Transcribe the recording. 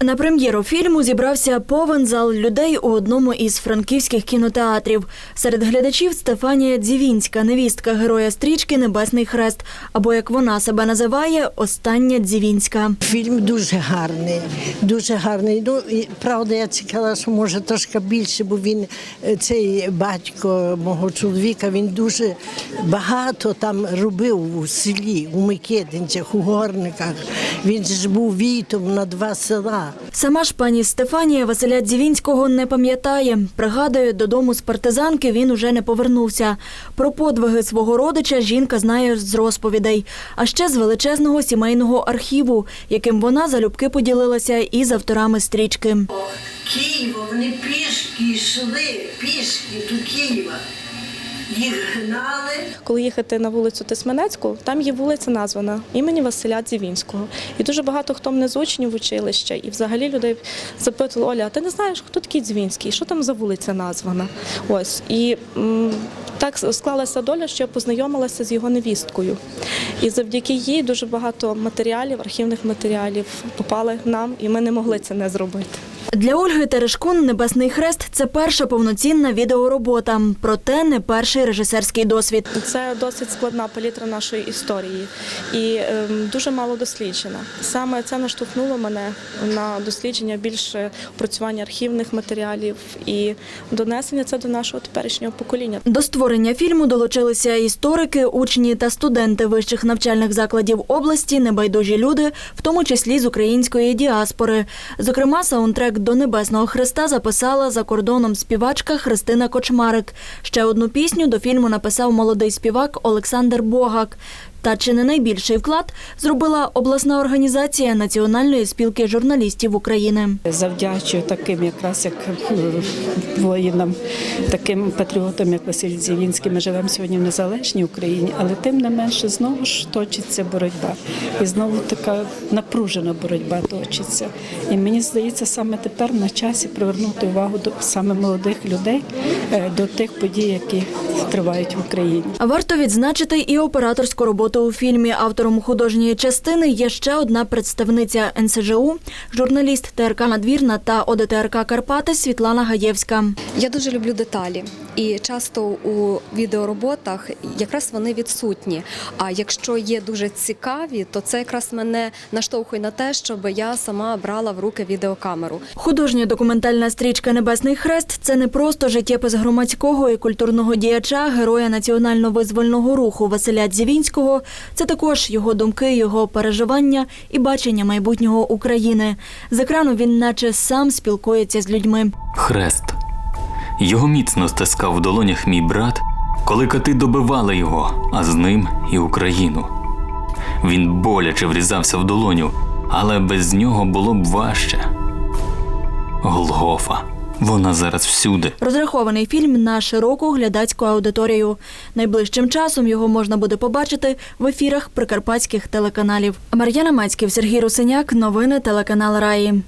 На прем'єру фільму зібрався повен зал людей у одному із франківських кінотеатрів. Серед глядачів Стефанія Дзівінська, невістка героя стрічки Небесний хрест, або як вона себе називає, остання Дзівінська. Фільм дуже гарний, дуже гарний. Ну і правда, я чекала, що може трошки більше, бо він е, цей батько мого чоловіка. Він дуже багато там робив у селі, у Микитинцях, у Горниках. Він ж був війтом на два села. Сама ж пані Стефанія Василя Дзівінського не пам'ятає. Пригадує, додому з партизанки він уже не повернувся. Про подвиги свого родича жінка знає з розповідей, а ще з величезного сімейного архіву, яким вона залюбки поділилася із авторами стрічки. Києва, вони пішки йшли, пішки до Києва. Їх гнали. Коли їхати на вулицю Тисменецьку, там є вулиця названа імені Василя Дзівінського. І дуже багато хто мене з учнів училища, і взагалі людей запитували, Оля, а ти не знаєш, хто такий Дзвінський? Що там за вулиця названа? Ось і м, так склалася доля, що я познайомилася з його невісткою. І завдяки їй дуже багато матеріалів, архівних матеріалів попали нам, і ми не могли це не зробити. Для Ольги Терешкун Небесний хрест це перша повноцінна відеоробота, проте не перший режисерський досвід. Це досить складна палітра нашої історії і ем, дуже мало досліджена. Саме це наштовхнуло мене на дослідження більше опрацювання архівних матеріалів і донесення це до нашого теперішнього покоління. До створення фільму долучилися історики, учні та студенти вищих навчальних закладів області, небайдужі люди, в тому числі з української діаспори. Зокрема, саундтрек до Небесного Христа записала за кордоном співачка Христина Кочмарик. Ще одну пісню до фільму написав молодий співак Олександр Богак. Та чи не найбільший вклад зробила обласна організація Національної спілки журналістів України. Завдячую таким, якраз як е, воїнам, таким патріотам, як Василь Зілінський. Ми живемо сьогодні в незалежній Україні, але тим не менше знову ж точиться боротьба. І знову така напружена боротьба точиться. І мені здається, саме тепер на часі привернути увагу до саме молодих людей е, до тих подій, які тривають в Україні. Варто відзначити і операторську роботу у фільмі. Автором художньої частини є ще одна представниця НСЖУ, журналіст ТРК Надвірна та ОДТРК Карпати Світлана Гаєвська. Я дуже люблю деталі, і часто у відеороботах якраз вони відсутні. А якщо є дуже цікаві, то це якраз мене наштовхує на те, щоб я сама брала в руки відеокамеру. Художня документальна стрічка Небесний хрест це не просто життєпис громадського і культурного діяча, героя національно-визвольного руху Василя Дзівінського. Це також його думки, його переживання і бачення майбутнього України. З екрану він, наче сам спілкується з людьми. Хрест. Його міцно стискав в долонях мій брат, коли кати добивали його, а з ним і Україну. Він боляче врізався в долоню, але без нього було б важче. Голгофа. Вона зараз всюди. Розрахований фільм на широку глядацьку аудиторію. Найближчим часом його можна буде побачити в ефірах прикарпатських телеканалів. Мар'яна Мацьків, Сергій Русиняк. Новини телеканал Раї.